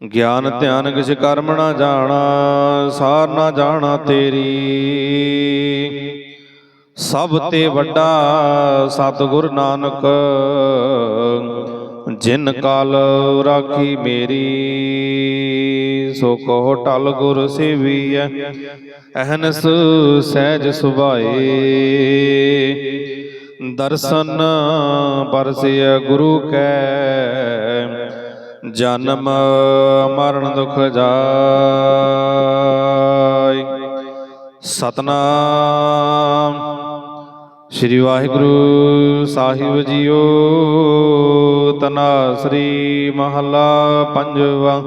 ਗਿਆਨ ਧਿਆਨ ਕਿਛ ਕਰਮ ਨਾ ਜਾਣਾ ਸਾਰ ਨਾ ਜਾਣਾ ਤੇਰੀ। ਸਭ ਤੇ ਵੱਡਾ ਸਤਿਗੁਰ ਨਾਨਕ ਜਿਨ ਕਾਲ ਰਾਖੀ ਮੇਰੀ ਸੋ ਕਹੋ ਟਲ ਗੁਰ ਸੇਵੀਐ ਅਹਨਸ ਸਹਿਜ ਸੁਭਾਏ। ਦਰਸ਼ਨ ਪਰਸਿਐ ਗੁਰੂ ਕੈ ਜਨਮ, ਮਰਨ ਦੁਖ ਜਾਇ ਸਤਨਾਮ। ਸ੍ਰੀ ਵਾਹਿਗੁਰੂ ਸਾਹਿਬ ਜੀਓ ਤਨਾਸਰੀ ਮਹਲਾ ਪੰਜਵਾ।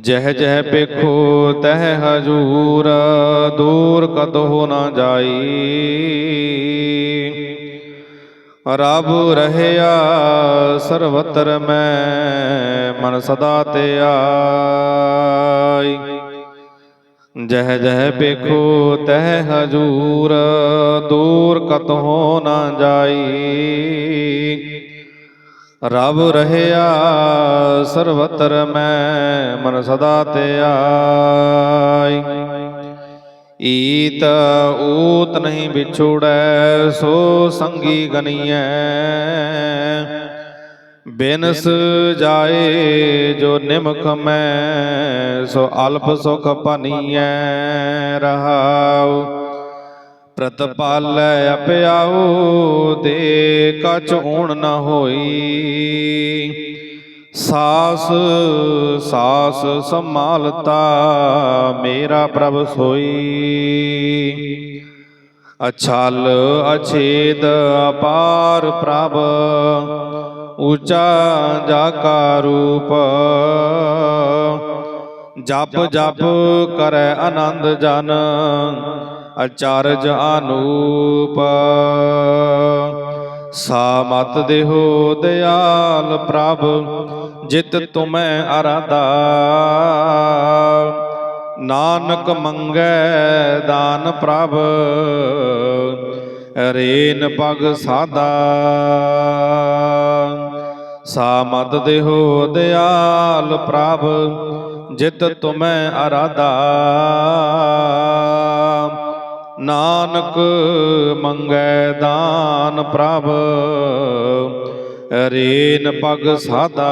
ਜਹ ਜਹ ਪੇਖੋ ਤਹ ਹਜੂਰ, ਦੂਰ ਕਦੋ ਨਾ ਜਾਈ। ਰਬ ਰਹਿਆ, ਸਰਵਤਰ ਮੈਂ ਮਨ ਸਦਾ ਤੇ ਆਈ। ਜਹ ਜਹ ਪੇਖੋ ਤਹ ਹਜੂਰ, ਦੂਰ ਕਤਹੁ ਨਾ ਜਾਈ। ਰਬ ਰਹਿਆ, ਸਰਵਤਰ ਮੈਂ ਮਨ ਸਦਾ ਤੇ ਆਈ। ਈਤ ਊਤ ਨਹੀਂ ਵਿਛੋੜੈ, ਸੋ ਸੰਗੀ ਗਨੀਐ। ਬਿਨਸ ਜਾਏ ਜੋ ਨਿਮਖ ਮੈਂ, ਸੋ ਅਲਪ ਸੁਖ ਪਨੀਐ ਰਹਾਉ। ਪ੍ਰਤਪਾਲੈ ਅਪਿਆਉ, ਦੇ ਕਛ ਊਣ ਨ ਹੋਈ। ਸਾਸ ਸਾਸ ਸੰਭਾਲਤਾ ਮੇਰਾ ਪ੍ਰਭ ਸੋਈ। ਅਛਲ ਅਛੇਦ ਅਪਾਰ ਪ੍ਰਭ, ਉੱਚਾ ਜਾ ਕਾ ਰੂਪ। ਜਪ ਜਪ ਕਰੈ ਆਨੰਦ ਜਨ, ਅਚਾਰਜ ਅਨੂਪ ਸਾ ਮਤ ਦੇਹੋ ਦਿਆਲ ਪ੍ਰਭ ਜਿਤ ਤੁਮੈ ਅਰਾਦਾ ਨਾਨਕ ਮੰਗੈ ਦਾਨ ਪ੍ਰਭ, ਰੇਨ ਪਗ ਸਾਦਾ ਸਾਮਦ ਮਤ ਦੇਹੋ ਦਿਆਲ ਪ੍ਰਭ, ਜਿਤ ਤੁਮੈ ਅਰਾਦਾ ਨਾਨਕ ਮੰਗੈ ਦਾਨ ਪ੍ਰਭ ਰੇਨ ਪਗ ਸਾਦਾ।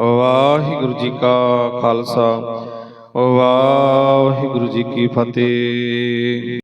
ਵਾਹਿਗੁਰੂ ਜੀ ਕਾ ਖਾਲਸਾ ਵਾਹਿਗੁਰੂ ਜੀ ਕੀ ਫਤਿਹ।